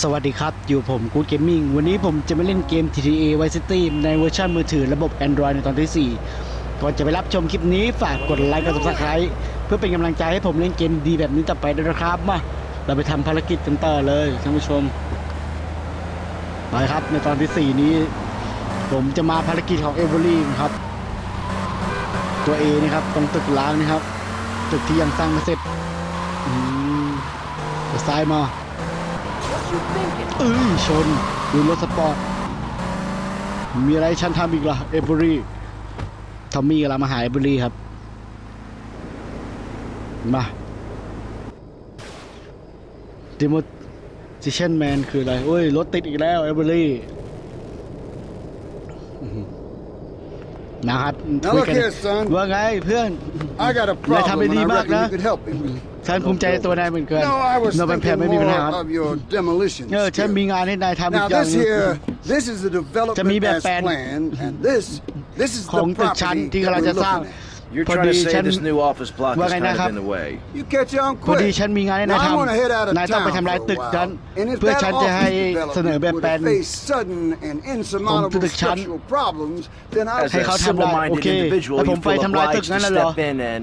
สวัสดีครับ อยู่ผมกูดเกมมิ่งวันนี้ผมจะมาเล่นเกม GTA Vice City ในเวอร์ชันมือถือระบบ Android ในตอนที่ 4 ก่อนจะไปรับชมคลิปนี้ฝากกดไลค์กด subscribe เพื่อเป็นกำลังใจให้ผมเล่นเกมดีแบบนี้ต่อไปด้วยนะครับมาเราไปทำภารกิจกันต่อเลยท่านผู้ชมไปครับในตอนที่ 4 นี้ ผมจะมาภารกิจของเอเวอรี่ครับ ตัว A นี่ครับตรงตึกล้างนี่ครับ ตึกที่ยังสร้างไม่เสร็จอืมเดี๋ยวซ้ายมา เอ้ยชน ดูรถสปอร์ต มีอะไรให้ฉันทำอีกล่ะ เอเบอรี่ทอมมี่กำลังมาหาเอเบอรี่ครับ มาดิโมจิเชนแมนคืออะไร โอ้ย รถติดอีกแล้ว เอเบอรี่นะครับ Now คุย look กัน here, son. ว่าไงเพื่อน I got a Nãy thăm problem đi and I bác reckon đó. you could help me with. ฉันภูมิใจในตัวนายเหมือนกัน No, I was โนเป็นแผน thinking ไม่มีปัญหา more ครับ of your demolition เออฉันมี skills. งานให้นายทำอี Now กอย่าง this หนึ่ง here, this is the จะมี development แบบ as แปลน planned, and this, this is ของ the ตึกชั้น property ที่ that กำลัง we're จะสร้าง looking at. You're พอ trying ดี to say ฉัน this new office block Vâng, is anh kind đang of học. in the way. You catch on พอดี quick. ฉันมีงานให้นาย Now, ท I'm gonna head out ำ of นายต้องไป town ทำลาย for ตึ a กนั้น while. And if เพื่อ that ฉันจะให้ office เสนอแบบ development แปลน would face sudden and insurmountable ตึกชั้น structural problems, then I As Hey, a how thăm lại? simple-minded Ok. individual, Tại you ผมไป feel ทำลายตึก obliged นั้น to น่ะเหรอ step in and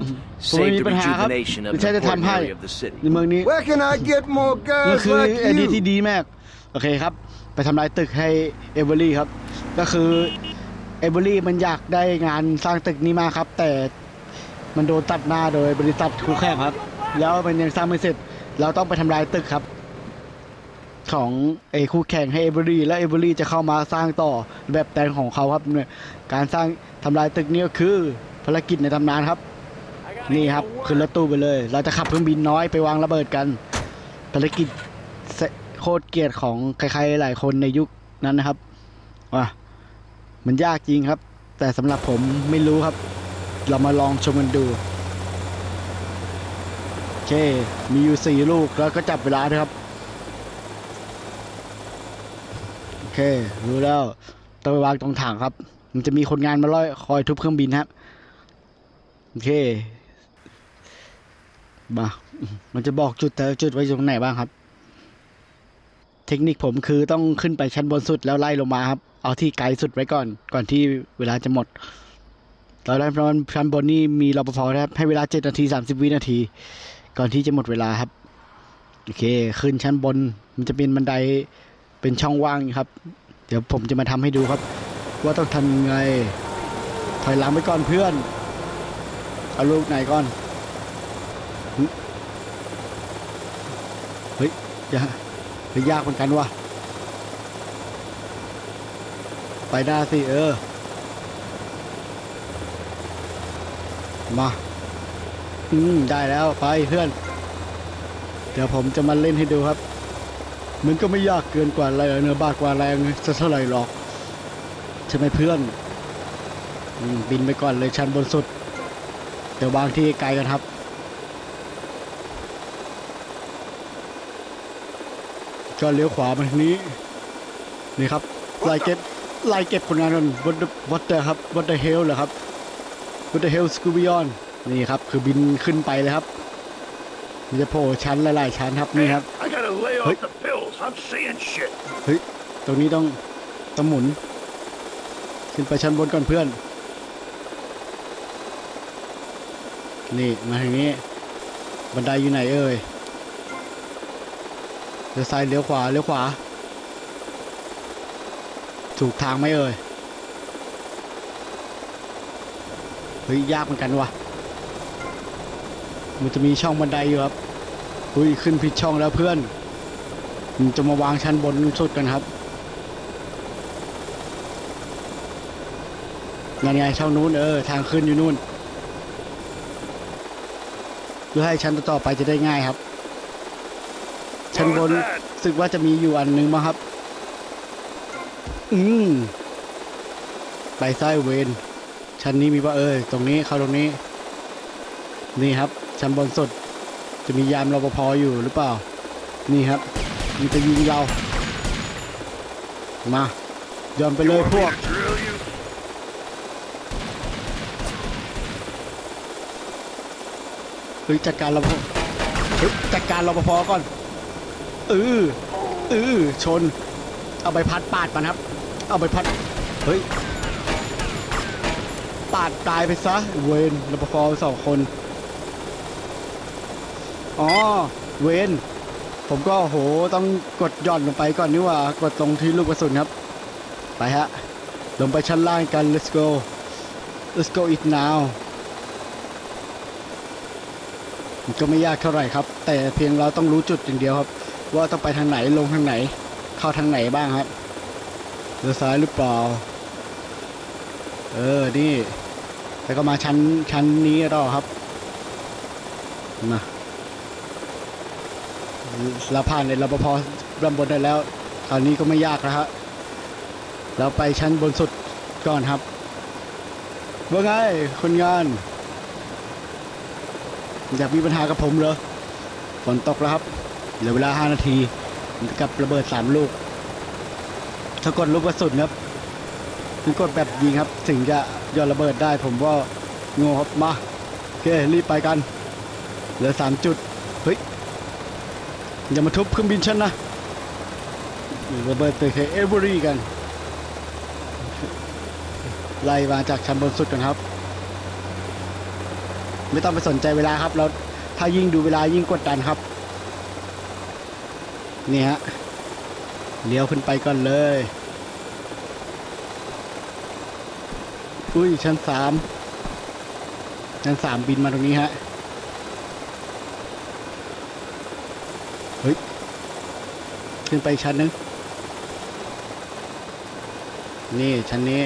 ผมไม่ save มี the ปัญหาครับ rejuvenation of ไม่ an ใช่จะทำ important ให้ area of the city. ในเมืองนี้ Where can I get more นี่ guys คือ like ไอเดียที่ you? ดีมาก โอเคครับ ไปทำลายตึกให้เอเวอรี่ครับ ก็คือ เอเวอรี่มันอยากได้งานสร้างตึกนี้มาครับ แต่มันโดนตัดหน้าโดยบริษัทคู่แข่งครับ แล้วมันยังสร้างไม่เสร็จ เราต้องไปทำลายตึกครับ ของไอ้คู่แข่งให้เอเวอรี่และเอเวอรี่จะเข้ามาสร้างต่อแบบแปลนของเขาครับเนี่ยการสร้างทำลายตึกนี้ก็คือภารกิจในตำนานครับ นี่ครับขึ้นรถตู้ไปเลย เราจะขับเครื่องบินน้อยไปวางระเบิดกัน ภารกิจโคตรเกลียดของใครๆหลายคนในยุคนั้นนะครับว่า มันยากจริงครับ แต่สำหรับผมไม่รู้ครับ เรามาลองชมกันดูโอเค มีอยู่สี่ลูกแล้วก็จับเวลาด้วยครับโอเครู้แล้วต้องไปวางตรงถังครับ มันจะมีคนงานมาล่อยคอยทุบเครื่องบินครับโอเคมามันจะบอกจุดแต่จุดไว้ตรงไหนบ้างครับ เทคนิคผมคือต้องขึ้นไปชั้นบนสุดแล้วไล่ลงมาครับ เอาที่ไกลสุดไว้ก่อน ก่อนที่เวลาจะหมดตอนแรกตอนชั้นบนนี่มีรปภนะครับ ให้เวลา7นาที30วินาที ก่อนที่จะหมดเวลาครับ โอเค ขึ้นชั้นบน มันจะเป็นบันไดเป็นช่องว่างครับ เดี๋ยวผมจะมาทำให้ดูครับ ว่าต้องทำยังไง ถอยหลังไปก่อนเพื่อน เอาลูกไหนก่อน เฮ้ยยาเฮ้ยยากเหมือนกันว่ะ ไปหน้าสิเออ มาอืมได้แล้วไปเพื่อน เดี๋ยวผมจะมาเล่นให้ดูครับ มันก็ไม่ยากเกินกว่าอะไรเนื้อบากกว่าแรงจะเท่าไหร่หรอกใช่ไหมเพื่อนอืมบินไปก่อนเลยชั้นบนสุด เดี๋ยววางที่ไกลกันครับก็เลี้ยวขวามาทางนี้ นี่ครับไล่เก็บ ไล่เก็บคนงานกันวัดวัดเดครับวัดเดเฮลเหรอครับวัดเดเฮลสกูบิออนนี่ครับ คือบินขึ้นไปเลยครับมันจะโผล่ชั้นหลายๆชั้นครับนี่ครับ I gotta lay Hey. off the pills. I'm seeing shit. เฮ้ยตรงนี้ต้องต้องหมุน ขึ้นไปชั้นบนก่อนเพื่อน นี่มาทางนี้ บันไดอยู่ไหนเอ่ยเลี้ยวซ้ายเลี้ยวขวาเลี้ยวขวา ถูกทางไหมเอ่ย เฮ้ย ยากเหมือนกันวะมันจะมีช่องบันไดอยู่ครับอุ้ย ขึ้นผิดช่องแล้วเพื่อนผมจะมาวางชั้นบนสุดกันครับนั่นไงช่องนู้นเออ ทางขึ้นอยู่นู่นเพื่อให้ชั้นต่อๆไปจะได้ง่ายครับ ชั้นบนรู้สึกว่าจะมีอยู่อันหนึงมั้งครับ อืมไปซ้ายเวนชั้นนี้มีว่าเออตรงนี้เข้าตรงนี้ นี่ครับ ชั้นบนสุด จะมียามรปภอยู่หรือเปล่า นี่ครับมันจะยิงเรามายอมไปเลยพวก Drill you? เฮ้ยจัดการรปภเฮ้ยจัดการรปภก่อนเออเออชน เอาไปพัดปาดมันครับ เอาไปพัด เฮ้ยปาดตายไปซะ เวนรปภสองคน อ๋อ เวนผมก็โหต้องกดหย่อนลงไปก่อนนี่ว่ากดตรงที่ลูกกระสุนครับ ไปฮะ ลงไปชั้นล่างกัน let's go let's go it now มันก็ไม่ยากเท่าไหร่ครับ แต่เพียงเราต้องรู้จุดอย่างเดียวครับ ว่าต้องไปทางไหนลงทางไหน เข้าทางไหนบ้างครับ เลี้ยวซ้ายหรือเปล่า เออ นี่แล้วก็มาชั้น ชั้นนี้ต่อครับมาเราผ่านในรปภรำบนได้แล้ว คราวนี้ก็ไม่ยากแล้วฮะเราไปชั้นบนสุดก่อนครับ ว่าไง คนงาน อยากมีปัญหากับผมเหรอ ฝนตกแล้วครับ เหลือเวลา 5 นาที กับระเบิด 3 ลูก ถ้ากดลูกกระสุนครับคือกดแบบยิงครับ ถึงจะย่อนระเบิดได้ผมว่าโง่ครับมาโอเครีบไปกันเหลือ3จุดเฮ้ยอย่ามาทุบเครื่องบินฉันนะระเบิดตึกเอเวอรี่กัน ไล่มาจากชั้นบนสุดกันครับ ไม่ต้องไปสนใจเวลาครับแล้วถ้ายิ่งดูเวลายิ่งกดดันครับ นี่ฮะ เลี้ยวขึ้นไปก่อนเลย อุ้ย ชั้นสามชั้นสามบินมาตรงนี้ฮะ เฮ้ย ขึ้นไปชั้นหนึง นี่ ชั้นนี้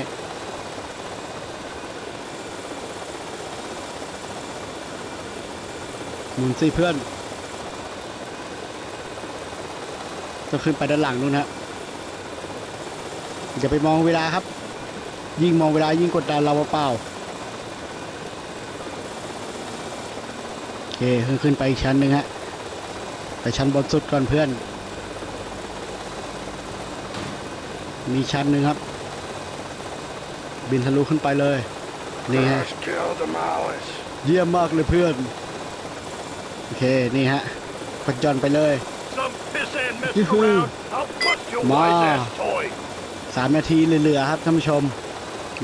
หมุนสิเพื่อน จะขึ้นไปด้านหลังนู่นฮะอย่าไปมองเวลาครับ ยิ่งมองเวลายิ่งกดดันเราเปล่าๆโอเคขึ้นขึ้นไปอีกชั้นหนึ่งฮะไปชั้นบนสุดก่อนเพื่อน มีชั้นหนึ่งครับ บินทะลุขึ้นไปเลย นี่ฮะ เยี่ยมมากเลยเพื่อน โอเค นี่ฮะกดหย่อนไปเลย Some pissant mess Yoo-hoo. around. I'll bust your Ma. wise ass toy. สามนาทีเหลือๆครับท่านผู้ชม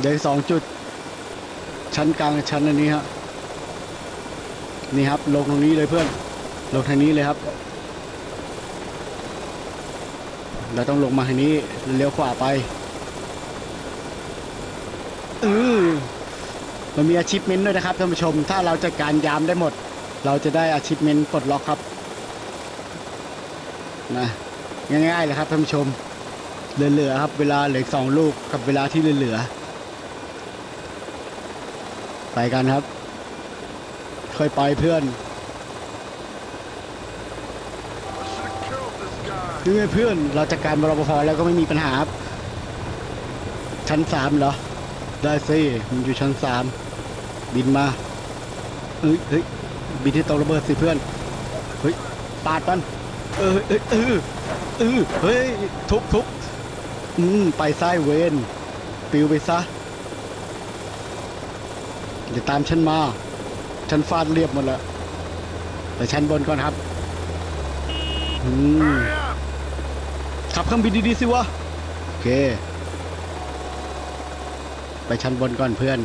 เดี๋ยวอีกสองจุด ชั้นกลางกับชั้นอันนี้ครับนี่ครับ ลงตรงนี้เลยเพื่อน ลงทางนี้เลยครับ เราต้องลงมาทางนี้เลี้ยวขวาไปเออมันมีอาชีพเมนต์ด้วยนะครับท่านผู้ชม ถ้าเราจัดการยามได้หมด เราจะได้อาชีพเมนต์ปลดล็อกครับ นะง่ายๆเลยครับท่านผู้ชมเหลือๆครับ เวลาเหลืออกสองลูกกับเวลาที่เหลือๆไปกันครับ ค่อยไปเพื่อนคือไงเพื่อนเราจัดการบรปภแล้วก็ไม่มีปัญหาครับชั้นสามเหรอ ได้สิมันอยู่ชั้นสามบินมาเอ้ยเฮ้ยบินที่ตรงระเบิดสิเพื่อนเฮ้ยปาดมัน เออเออเออเออเฮ้ยทุบทุบอืมไปซ้ายเวนปิวไปซะเดี๋ยวตามฉันมา ฉันฟาดเรียบหมดแล้วแต่ชั้นบนก่อนครับอืมขับเครื่องบินดีๆสิวะโอเค ไปชั้นบนก่อนเพื่อน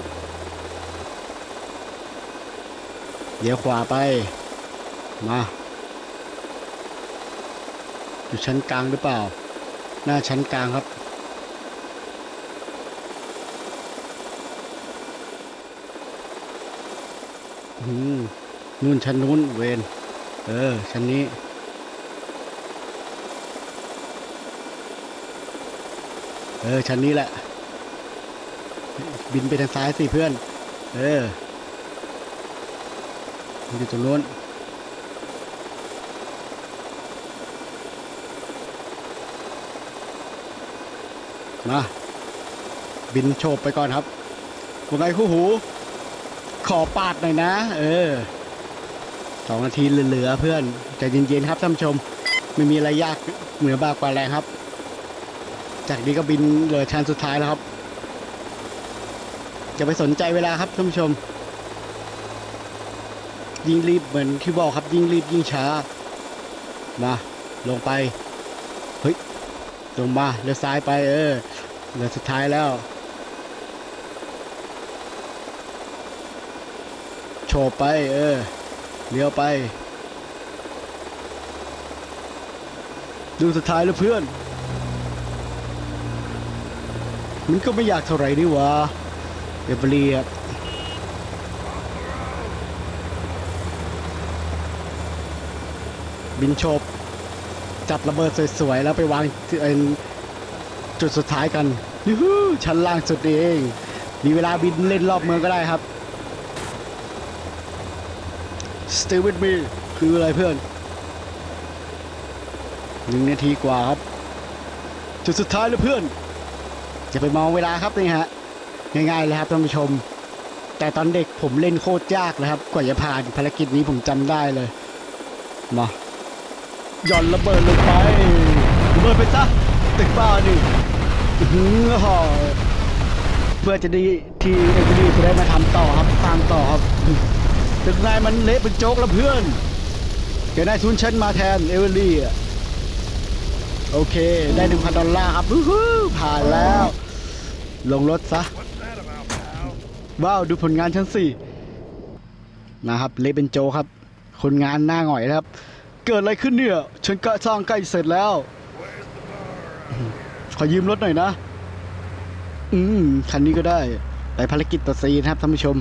เดี๋ยวขวาไป มา อยู่ชั้นกลางหรือเปล่า หน้าชั้นกลางครับ อืมนู่นชั้นนู้นเวนเออ ชั้นนี้เออ ชั้นนี้แหละ บินไปทางซ้ายสิเพื่อน เออ มันอยู่ตรงนู้น มาบินโฉบไปก่อนครับว่าไงคู่หู ขอปาดหน่อยนะ เออสองนาทีเหลือเพื่อนใจเย็นๆครับท่านชม ไม่มีอะไรยากเหนือบากกว่าแรงครับ จากนี้ก็บินเหลือชั้นสุดท้ายแล้วครับจะไปสนใจเวลาครับท่านผู้ชม ยิ่งรีบเหมือนที่บอกครับยิ่งรีบยิ่งช้ามาลงไป เฮ้ย ลงมาเลี้ยวซ้ายไปเออเหลือสุดท้ายแล้ว โฉบไปเออเลี้ยวไป ดูสุดท้ายแล้วเพื่อน มันก็ไม่อยากเท่าไหร่นี่วะเอเวอรี่ครับบินโฉบ จับระเบิดสวยๆ แล้วไปวางที่จุดสุดท้ายกันยูฮูชั้นล่างสุดนี่เอง มีเวลาบินเล่นรอบเมืองก็ได้ครับ Stay with me คืออะไรเพื่อนหนึ่งนาทีกว่าครับ จุดสุดท้ายแล้วเพื่อนจะไปมองเวลาครับนี่ฮะง่ายๆเลยครับท่านผู้ชม แต่ตอนเด็กผมเล่นโคตรยากเลยครับ กว่าจะผ่านภารกิจนี้ผมจำได้เลยมา หย่อนระเบิดลงไประเบิดไปซะตึกบ้านี่หือห่อเพื่อจะได้ทีเอ็นดีจะได้มาทำต่อครับสร้างต่อครับตึกนายมันเละเป็นโจ๊กแล้วเพื่อนเดี๋ยวนายทุนเชนมาแทนเอเวอรี่อะโอเค ได้หนึ่งพันดอลลาร์ครับอู้ผ่านแล้ว ลงรถซะ ว้าว ดูผลงานชั้นสี่นะครับ เละเป็นโจครับ คนงานหน้าหงอยครับ เกิดอะไรขึ้นเนี่ย ฉันก็สร้างใกล้เสร็จแล้ว Where's the bar? ขอยืมรถหน่อยนะ อืม คันนี้ก็ได้ ไปภารกิจต่อซีนะครับท่านผู้ชม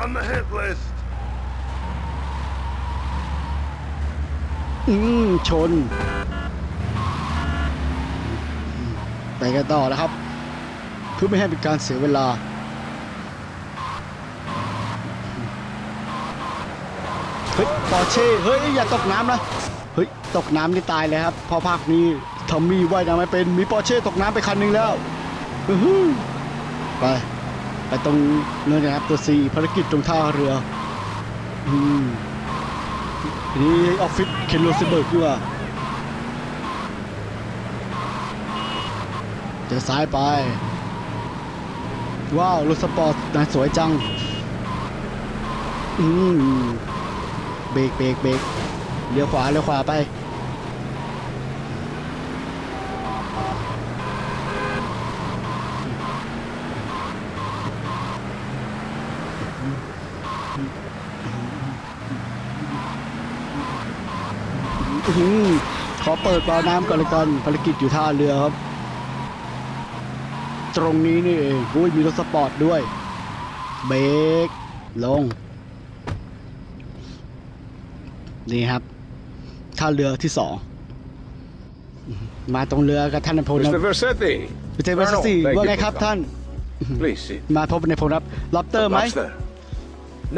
On the hit list. อืม ชน ไปกันต่อแล้วครับ เพื่อไม่ให้เป็นการเสียเวลา เฮ้ยปอเช่เฮ้ยอย่าตกน้ำนะเฮ้ยตกน้ำนี่ตายเลยครับพอภาคนี้ทอมมี่ว่ายน้ำไม่เป็นมีปอเช่ตกน้ำไปคันหนึ่งแล้วไปไปตรงนั่นนะครับตัวซีภารกิจตรงท่าเรืออืมนี่ออฟฟิศเคนโรสเบิร์กดีกว่าเจอซ้ายไป ว้าวรถสปอร์ตนาสวยจัง อืม เบรกเบรกเบรกเลี้ยวขวาเลี้ยวขวาไปขอเปิดวาล์วน้ำก่อนเลยกันภารกิจอยู่ท่าเรือครับ ตรงนี้นี่เองอุ้ยมีรถสปอร์ตด้วย เบรกลง นี่ครับท่าเรือที่สองอื้อหือมาตรงเรือกับท่านนายพลนะ Mr. Versetti. พิเศษวัสซี Thank ว่า you ไง for ครับ coming. ท่าน Please sit. มาพบในายพลครับล็อบเตอร์ไหม Lobster?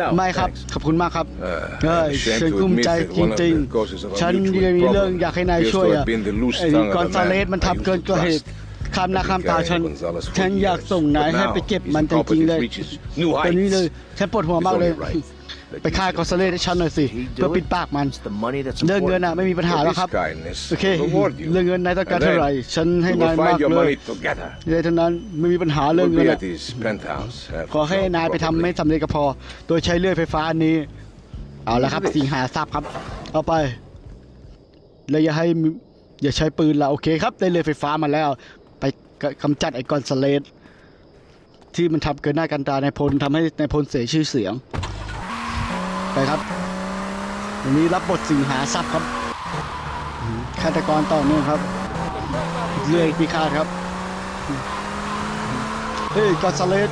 No. ไม่ครับ thanks. ขอบคุณมากครับ Uh, เอ้ย I'm ashamed ฉัน to กุ้ม admit ใจ that จ one of ริง the causes of ๆ our ฉัน mutual ยังมีเรื่อง problem อยากให้นาย appears ช่วย to อะ have been the loose ไอ้ tongue of กอน the ซาเล man สมัน I ทำ used เกิน to กว่าเห trust. ตุข้ามหน้าข้ามตา Miguel ฉัน Gonzalez for ฉันอยาก years. ส่งนาย But ให้ now ไปเก็บ his มันจริงๆเลย incompetence reaches new ตอนนี้เลย heights. ฉันปวดหัวมากเลย It's only right that ไปฆ่า you กอนซาเลสให้ฉันหน่อยสิ เพื่อปิดปากมัน It's the money that's เรื่องเงิน important. อะไม่มีปัญหา For แล้ว this ครับ kindness, โอเค I'll reward you. เรื่องเงินนายต้องการ And เท่าไหร่ then ฉันให้ you นาย will มาก find your เลย money together. เลยเท่านั้นไม่มีปัญหาเรื่อง We'll เงิน be อะ at his penthouse. after ขอให้ dark, นายไปทำ probably. ให้สำเร็จก็พอ โดยใช้เลื่อยไฟฟ้าอันนี้ เอาละครับ สิงหาทรัพย์ครับ เอาไป แล้วอย่าให้มีอย่าใช้ปืนละโอเคครับ ได้เลื่อยไฟฟ้ามาแล้ว ไปกำจัดไอ้กอนสเลสที่มันทำเกินหน้ากันตาในายพลทำให้ในายพลเสียชื่อเสียง ไปครับวันนี้รับบทสิงหาทรัพย์ครับฆาตกรต่อเนื่องครับเลื่อยพิฆาตครับเฮ้ยกอนซาเลส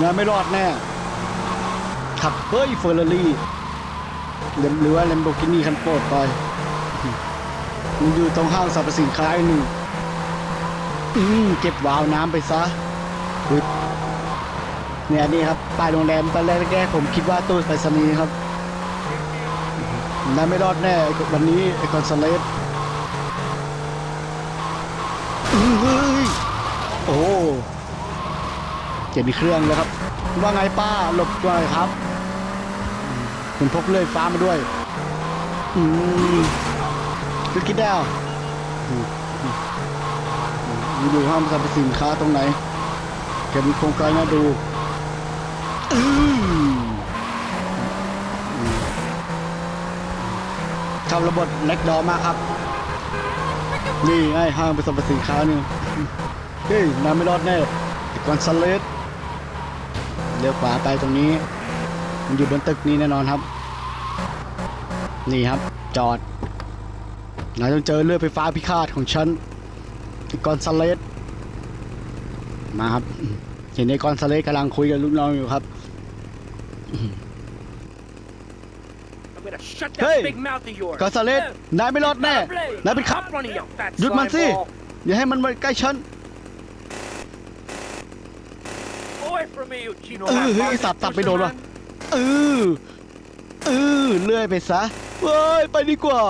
งานไม่รอดแน่ขับเฮ้ยเฟอร์รารี่หรือว่าแลมโบกินีคันโปรดไปมันอยู่ตรงห้างสรรพสินค้าหนึ่งเก็บวาวน้ำไปซะ เนี่ยนี่ครับป้ายโรงแรมตอนแรกๆผมคิดว่าตู้ไปรษณีย์ครับนายไม่รอดแน่วันนี้ไอ้คอนเลสอืมเฮ้โอ้เจ็บมีเครื่องเลยครับ ว่าไงป้าหลบก่อนครับผมพกเลื่อยฟ้ามาด้วย อืมคือคิดได้อืมอืมอืมดูห้างสรรพสินค้าตรงไหนเห็นโครงการน่าดูอืมอื มชอบระบบแล็กดอมากครับ นี่ไงห้างไปสรรพสินค้านี่เฮ้ยนายไม่รอดแน่กอนซาเลสเลี้ยวขวาไปตรงนี้ มันอยู่บนตึกนี้แน่นอนครับ นี่ครับ จอดนายต้องเจอเรือไฟฟ้าพิฆาตของฉันกอนซาเลสมาครับ เห็นไอ้กอนซาเลสกำลังคุยกับลูกน้องอยู่ครับ I'm gonna shut that Hey! big mouth of yours. กอนซาเลสนายไม่รอดแน่ นายเป็นขับ Hop running, you fat หยุดมัน slime สิ ball. อย่าให้มันมาใกล้ฉัน Away from me, you Chino. เออเฮ้ยไอ้สับสับไปโดนวะเออเออเลื่อยไปซะเว้ยไปดีกว่า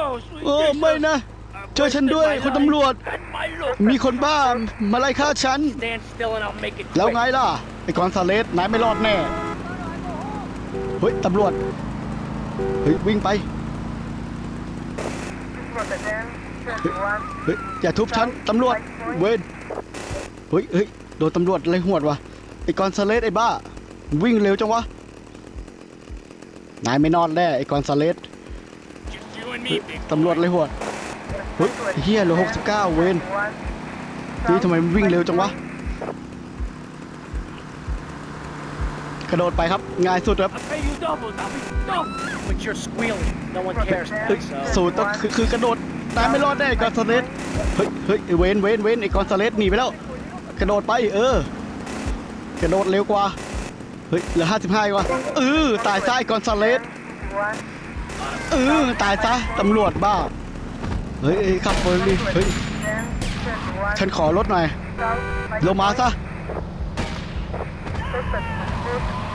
Oh, sweet เออ Jesus. ไม่นะ I've ช่วยฉัน wasted ด้วย my คุณ life ตำรวจ and my look. มีคนบ้ามาไล่ฆ่าฉัน Stand still and I'll make it แล้ว quick. ไงล่ะ ไอ้กอนซาเลสนายไม่รอดแน่ เฮ้ยตำรวจ เฮ้ยวิ่งไปเฮ้ยอย่าทุบฉันตำรวจเวนเฮ้ยเฮ้ยโดนตำรวจอะไรหวดวะไอ้กอนซาเลสไอ้บ้า วิ่งเร็วจังวะนายไม่นอดแน่ไอ้กอนซาเลส Just you and me, big ตำรวจเลยหัวดเฮ้ยไอ้เฮียเหลือหกสิบเก้าเวนนี่ทำไมมันวิ่งเร็วจังวะ กระโดดไปครับ ง่ายสุดครับ I'll pay you double, Dobby. No. But you're squealing. No one cares. เฮ้ย So. สูตรต้องคือคือกระโดดตายไม่รอดแน่ไอ้กอนซาเลสเฮ้ยเฮ้ยไอ้เวนเวนเวนไอ้กอนซาเลสหนีไปแล้ว กระโดดไปเออ กระโดดเร็วกว่า เฮ้ยเหลือห้าสิบห้ากว่าเออตายซะไอ้กอนซาเลสเออตายซะตำรวจบ้า เฮ้ยเฮ้ยขับเฟอร์รี่เฮ้ยฉันขอรถหน่อยลงมาซะ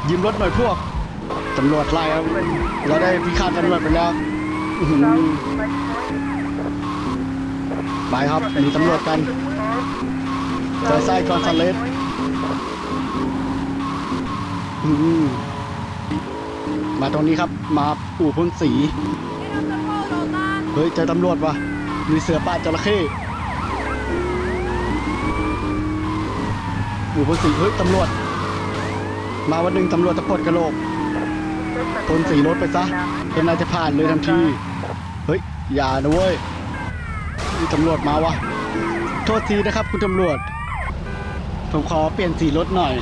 ยืมรถหน่อยพวกตำรวจไล่ครับเราได้พิฆาตตำรวจไปแล้วอื้อหือไปครับหนีตำรวจกันเจอไส้กอนซาเลสอื้อหือมาตรงนี้ครับ มาอู่พ่นสี เฮ้ยเจอตำรวจวะมีเสือป่าจระเข้อู่พ่นสีเฮ้ยตำรวจ มาวันหนึ่งตำรวจจะปลดกระโหลกพ่นสีรถไปซะเป็นนายจะผ่านเลยทันที เฮ้ย อย่านะเว้ยนี่ตำรวจมาวะ โทษทีนะครับคุณตำรวจ ผมขอเปลี่ยนสีรถหน่อย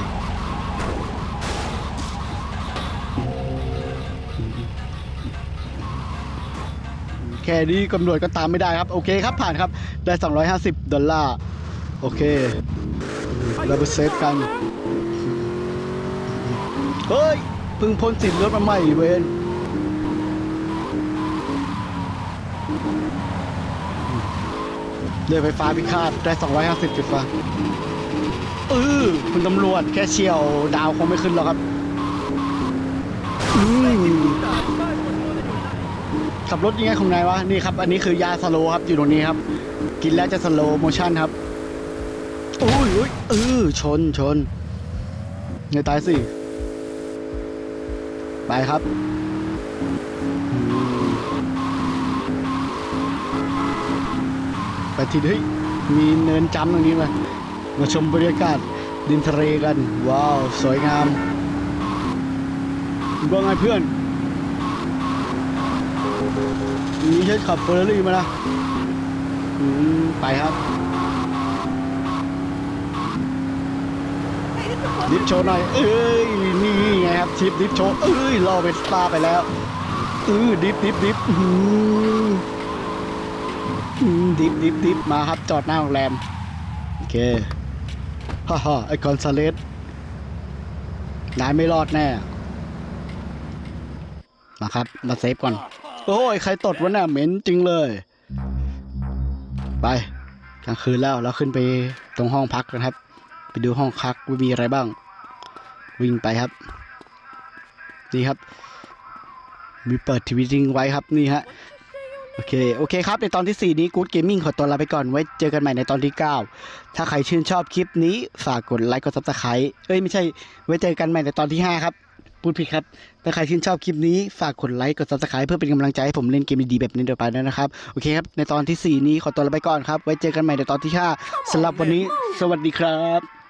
แค่นี้ตำรวจก็ตามไม่ได้ครับ โอเคครับผ่านครับ ได้ 250 ดอลลาร์ โอเค เราไปเซฟกัน เฮ้ยเพึ่งพ้นสินรถมาใหม่เวนเรือไฟฟ้าพิฆาตได้ 250จุดฟ้าเออคุณตำรวจแค่เฉียวดาวคงไม่ขึ้นหรอกครับอืมขับรถยังไงของนายวะ นี่ครับ อันนี้คือยาสโลครับ อยู่ตรงนี้ครับ กินแล้วจะสโลโมชั่นครับโอ้ยโอ้ยเออชนชนเงยตายสิ ไปครับ ไปทีเฮ้ยมีเนินจำตรงนี้มามาชมบรรยากาศดินทะเลกัน ว้าว สวยงามว่าไงเพื่อนนี่ฉันขับเฟอร์รารี่มานะไปครับ ดิฟโชว์หน่อยเอ้ยนี่ไงครับชิปดิฟโชว์เอ้ยล่อเวสป้าไปแล้วเออดิฟดิฟดิฟหืมดิฟดิฟดิฟมาครับจอดหน้าโรงแรมโอเคฮ่าฮ่าไอ้กอนซาเลสนายไม่รอดแน่มาครับ มาเซฟก่อน โอ้ย ใครตดวะเนี่ยเหม็นจริงเลย ไปกลางคืนแล้วเราขึ้นไปตรงห้องพักกันครับ ไปดูห้องพักว่ามีอะไรบ้าง วิ่งไปครับ นี่ครับ มีเปิดทีวีทิ้งไว้ครับนี่ฮะโอเค โอเคครับ ในตอนที่ 4 นี้กู๊ดเกมมิ่งขอตัวลาไปก่อน ไว้เจอกันใหม่ในตอนที่ 9 ถ้าใครชื่นชอบคลิปนี้ ฝากกดไลค์ กดซับสไครต์เอ้ย ไม่ใช่ ไว้เจอกันใหม่ในตอนที่ 5 ครับ พูดผิดครับ ถ้าใครชื่นชอบคลิปนี้ ฝากกดไลค์ กดซับสไครต์เพื่อเป็นกำลังใจให้ผมเล่นเกมดีๆแบบนี้ต่อไปด้วยนะครับ โอเคครับ ในตอนที่ 4 นี้ขอตัวลาไปก่อนครับ ไว้เจอกันใหม่ในตอนที่ 5สำหรับวันนี้ สวัสดีครับ